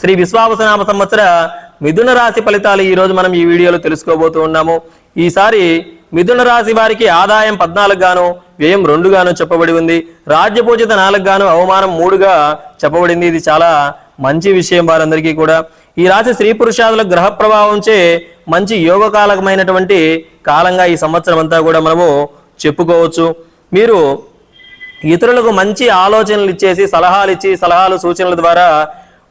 శ్రీ విశ్వావసనామ సంవత్సర మిథున రాశి ఫలితాలు ఈరోజు మనం ఈ వీడియోలో తెలుసుకోబోతూ ఉన్నాము. ఈసారి మిథున రాశి వారికి ఆదాయం పద్నాలుగు గాను వ్యయం రెండు గాను చెప్పబడి ఉంది. రాజ్యపూజిత నాలుగు గాను అవమానం మూడుగా చెప్పబడింది. ఇది చాలా మంచి విషయం వారందరికీ కూడా. ఈ రాశి స్త్రీ పురుషాదుల గ్రహ ప్రభావంచే మంచి యోగకాలకమైనటువంటి కాలంగా ఈ సంవత్సరం అంతా కూడా మనము చెప్పుకోవచ్చు. మీరు ఇతరులకు మంచి ఆలోచనలు ఇచ్చేసి సలహాలు ఇచ్చి సలహాలు సూచనల ద్వారా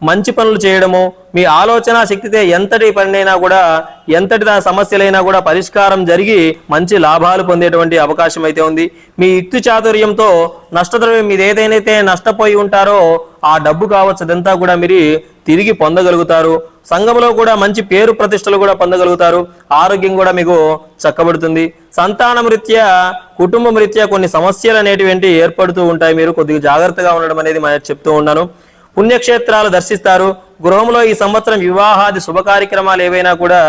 మంచి పనులు చేయడము మీ ఆలోచన శక్తితే ఎంతటి పనినైనా కూడా ఎంతటి సమస్యలైనా కూడా పరిష్కారం జరిగి మంచి లాభాలు పొందేటువంటి అవకాశం అయితే ఉంది. మీ యుక్తి చాతుర్యంతో నష్టద్రవ్యం మీరు ఏదైతే నష్టపోయి ఉంటారో ఆ డబ్బు కావచ్చు అదంతా కూడా మీరు తిరిగి పొందగలుగుతారు. సంఘంలో కూడా మంచి పేరు ప్రతిష్టలు కూడా పొందగలుగుతారు. ఆరోగ్యం కూడా మీకు చక్కబడుతుంది. సంతానం రీత్యా కుటుంబం రీత్యా కొన్ని సమస్యలు అనేటివి ఏర్పడుతూ ఉంటాయి. మీరు కొద్దిగా జాగ్రత్తగా ఉండడం అనేది చెప్తూ ఉన్నాను. పుణ్యక్షేత్రాలు దర్శిస్తారు. గృహంలో ఈ సంవత్సరం వివాహాది శుభ కార్యక్రమాలు ఏవైనా కూడా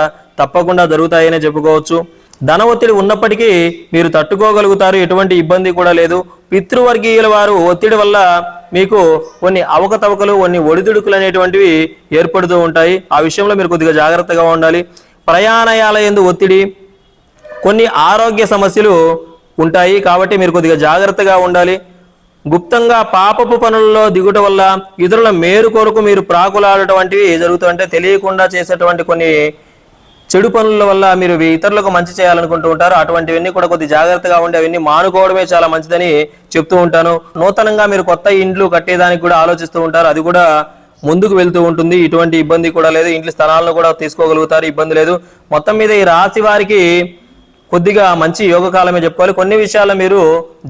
తప్పకుండా జరుగుతాయనే చెప్పుకోవచ్చు. ధన ఒత్తిడి ఉన్నప్పటికీ మీరు తట్టుకోగలుగుతారు ఎటువంటి ఇబ్బంది కూడా లేదు. పితృవర్గీయుల వారు ఒత్తిడి వల్ల మీకు కొన్ని అవకతవకలు కొన్ని ఒడిదుడుకులు అనేటువంటివి ఏర్పడుతూ ఉంటాయి. ఆ విషయంలో మీరు కొద్దిగా జాగ్రత్తగా ఉండాలి. ప్రయాణయాల ఎందు ఒత్తిడి కొన్ని ఆరోగ్య సమస్యలు ఉంటాయి కాబట్టి మీరు కొద్దిగా జాగ్రత్తగా ఉండాలి. గుప్తంగా పాపపు పనుల్లో దిగుట వల్ల ఇతరుల మేరు కొరకు మీరు ప్రాకులాడటం వంటివి జరుగుతుంటే తెలియకుండా చేసేటువంటి కొన్ని చెడు పనుల వల్ల మీరు ఇతరులకు మంచి చేయాలనుకుంటూ ఉంటారు. అటువంటివన్నీ కూడా కొద్ది జాగ్రత్తగా ఉండి అవన్నీ మానుకోవడమే చాలా మంచిదని చెప్తూ ఉంటాను. నూతనంగా మీరు కొత్త ఇండ్లు కట్టేదానికి కూడా ఆలోచిస్తూ ఉంటారు. అది కూడా ముందుకు వెళ్తూ ఉంటుంది. ఇటువంటి ఇబ్బంది కూడా లేదు. ఇంట్లో స్థలాలను కూడా తీసుకోగలుగుతారు. ఇబ్బంది లేదు. మొత్తం మీద ఈ రాశి వారికి కొద్దిగా మంచి యోగ కాలమే చెప్పుకోవాలి. కొన్ని విషయాల్లో మీరు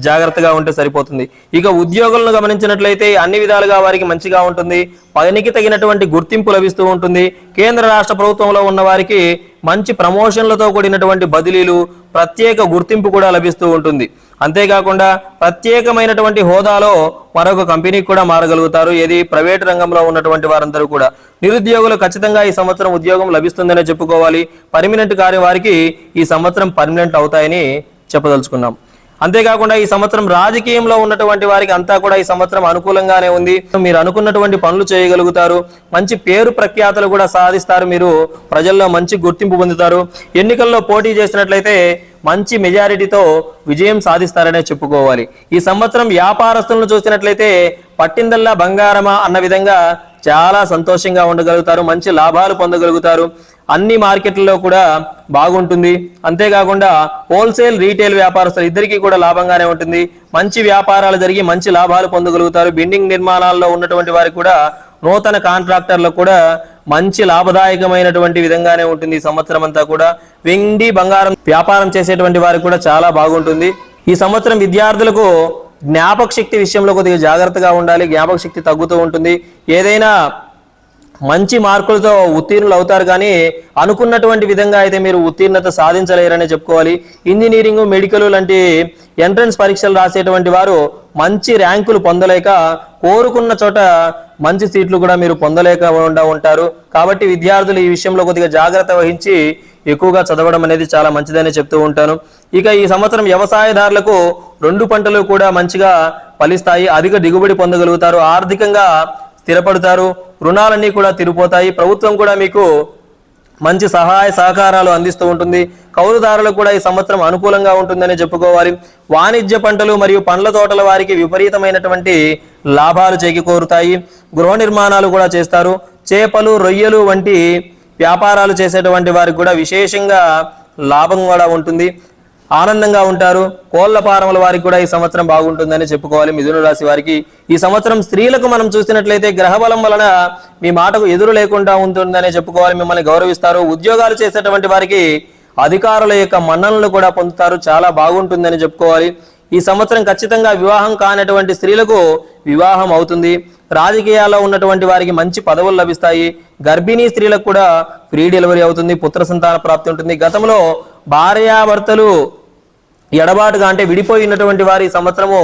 జాగ్రత్తగా ఉంటే సరిపోతుంది. ఇక ఉద్యోగులను గమనించినట్లయితే అన్ని విధాలుగా వారికి మంచిగా ఉంటుంది. పనికి తగినటువంటి గుర్తింపు లభిస్తూ ఉంటుంది. కేంద్ర రాష్ట్ర ప్రభుత్వంలో ఉన్న వారికి మంచి ప్రమోషన్లతో కూడినటువంటి బదిలీలు ప్రత్యేక గుర్తింపు కూడా లభిస్తూ ఉంటుంది. అంతేకాకుండా ప్రత్యేకమైనటువంటి హోదాలో మరొక కంపెనీకి కూడా మారగలుగుతారు. ఏది? ప్రైవేట్ రంగంలో ఉన్నటువంటి వారందరూ కూడా. నిరుద్యోగులు ఖచ్చితంగా ఈ సంవత్సరం ఉద్యోగం లభిస్తుందనే చెప్పుకోవాలి. పర్మినెంట్ కార్య వారికి ఈ సంవత్సరం పర్మినెంట్ అవుతాయని చెప్పదలుచుకున్నాం. అంతేకాకుండా ఈ సంవత్సరం రాజకీయంలో ఉన్నటువంటి వారికి అంతా కూడా ఈ సంవత్సరం అనుకూలంగానే ఉంది. మీరు అనుకున్నటువంటి పనులు చేయగలుగుతారు. మంచి పేరు ప్రఖ్యాతలు కూడా సాధిస్తారు మీరు. ప్రజల్లో మంచి గుర్తింపు పొందుతారు. ఎన్నికల్లో పోటీ చేసినట్లయితే మంచి మెజారిటీతో విజయం సాధిస్తారనే చెప్పుకోవాలి. ఈ సంవత్సరం వ్యాపారస్తులను చూసినట్లయితే పట్టిందల్లా బంగారమా అన్న విధంగా చాలా సంతోషంగా ఉండగలుగుతారు మంచి లాభాలు పొందగలుగుతారు. అన్ని మార్కెట్లలో కూడా బాగుంటుంది. అంతేకాకుండా హోల్సేల్ రీటైల్ వ్యాపారస్తులు ఇద్దరికీ కూడా లాభంగానే ఉంటుంది. మంచి వ్యాపారాలు జరిగి మంచి లాభాలు పొందగలుగుతారు. బిల్డింగ్ నిర్మాణాల్లో ఉన్నటువంటి వారికి కూడా నూతన కాంట్రాక్టర్లకు కూడా మంచి లాభదాయకమైనటువంటి విధంగానే ఉంటుంది ఈ సంవత్సరం అంతా కూడా. వెండి బంగారం వ్యాపారం చేసేటువంటి వారికి కూడా చాలా బాగుంటుంది. ఈ సంవత్సరం విద్యార్థులకు జ్ఞాపక శక్తి విషయంలో కొద్దిగా జాగ్రత్తగా ఉండాలి జ్ఞాపక శక్తి తగ్గుతూ ఉంటుంది. ఏదైనా మంచి మార్కులతో ఉత్తీర్ణులు అవుతారు కానీ అనుకున్నటువంటి విధంగా అయితే మీరు ఉత్తీర్ణత సాధించలేరనే చెప్పుకోవాలి. ఇంజనీరింగ్ మెడికల్ లాంటి ఎంట్రన్స్ పరీక్షలు రాసేటువంటి వారు మంచి ర్యాంకులు పొందలేక కోరుకున్న చోట మంచి సీట్లు కూడా మీరు పొందలేక ఉంటారు. కాబట్టి విద్యార్థులు ఈ విషయంలో కొద్దిగా జాగ్రత్త వహించి ఎక్కువగా చదవడం అనేది చాలా మంచిదని చెప్తూ ఉంటాను. ఇక ఈ సంవత్సరం వ్యవసాయదారులకు రెండు పంటలు కూడా మంచిగా ఫలిస్తాయి అధిక దిగుబడి పొందగలుగుతారు ఆర్థికంగా స్థిరపడతారు రుణాలన్నీ కూడా తిరిగిపోతాయి. ప్రభుత్వం కూడా మీకు మంచి సహాయ సహకారాలు అందిస్తూ ఉంటుంది. కౌలుదారులకు కూడా ఈ సంవత్సరం అనుకూలంగా ఉంటుందని చెప్పుకోవాలి. వాణిజ్య పంటలు మరియు పండ్ల తోటల వారికి విపరీతమైనటువంటి లాభాలు చేకూరుతాయి. గృహ నిర్మాణాలు కూడా చేస్తారు. చేపలు రొయ్యలు వంటి వ్యాపారాలు చేసేటువంటి వారికి కూడా విశేషంగా లాభం కూడా ఉంటుంది. ఆనందంగా ఉంటారు. కోళ్ళ పారముల వారికి కూడా ఈ సంవత్సరం బాగుంటుందని చెప్పుకోవాలి మిథున రాశి వారికి. ఈ సంవత్సరం స్త్రీలకు మనం చూసినట్లయితే గ్రహబలం వలన మీ మాటకు ఎదురు లేకుండా ఉంటుందనే చెప్పుకోవాలి మిమ్మల్ని గౌరవిస్తారు. ఉద్యోగాలు చేసేటువంటి వారికి అధికారుల యొక్క మన్ననలు కూడా పొందుతారు. చాలా బాగుంటుందని చెప్పుకోవాలి. ఈ సంవత్సరం ఖచ్చితంగా వివాహం కానటువంటి స్త్రీలకు వివాహం అవుతుంది. రాజకీయాల్లో ఉన్నటువంటి వారికి మంచి పదవులు లభిస్తాయి. గర్భిణీ స్త్రీలకు కూడా ఫ్రీ డెలివరీ అవుతుంది. పుత్ర సంతాన ప్రాప్తి ఉంటుంది. గతంలో భార్యాభర్తలు ఎడబాటుగా అంటే విడిపోయినటువంటి వారి సంవత్సరము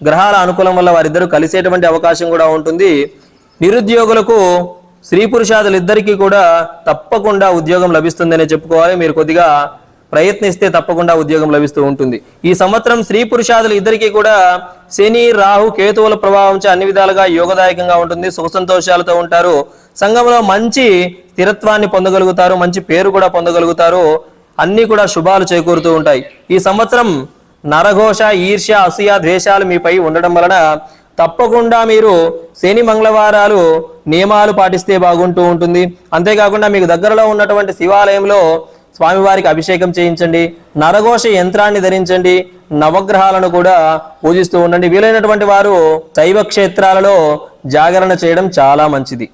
గ్రహాల అనుకూలం వల్ల వారిద్దరూ కలిసేటువంటి అవకాశం కూడా ఉంటుంది. నిరుద్యోగులకు స్త్రీ పురుషాదులు ఇద్దరికీ కూడా తప్పకుండా ఉద్యోగం లభిస్తుందని చెప్పుకోవాలి. మీరు కొద్దిగా ప్రయత్నిస్తే తప్పకుండా ఉద్యోగం లభిస్తూ ఉంటుంది. ఈ సంవత్సరం స్త్రీ పురుషాదులు ఇద్దరికీ కూడా శని రాహు కేతువుల ప్రభావం అన్ని విధాలుగా యోగదాయకంగా ఉంటుంది. సుఖ సంతోషాలతో ఉంటారు. సంఘంలో మంచి స్థిరత్వాన్ని పొందగలుగుతారు. మంచి పేరు కూడా పొందగలుగుతారు. అన్నీ కూడా శుభాలు చేకూరుతూ ఉంటాయి. ఈ సంవత్సరం నరఘోష ఈర్ష్య అసూయ ద్వేషాలు మీపై ఉండడం వలన తప్పకుండా మీరు శని మంగళవారాలు నియమాలు పాటిస్తే బాగుంటూ ఉంటుంది. అంతేకాకుండా మీకు దగ్గరలో ఉన్నటువంటి శివాలయంలో స్వామివారికి అభిషేకం చేయించండి. నరఘోష యంత్రాన్ని ధరించండి. నవగ్రహాలను కూడా పూజిస్తూ ఉండండి. వీలైనటువంటి వారు శైవ క్షేత్రాలలో జాగరణ చేయడం చాలా మంచిది.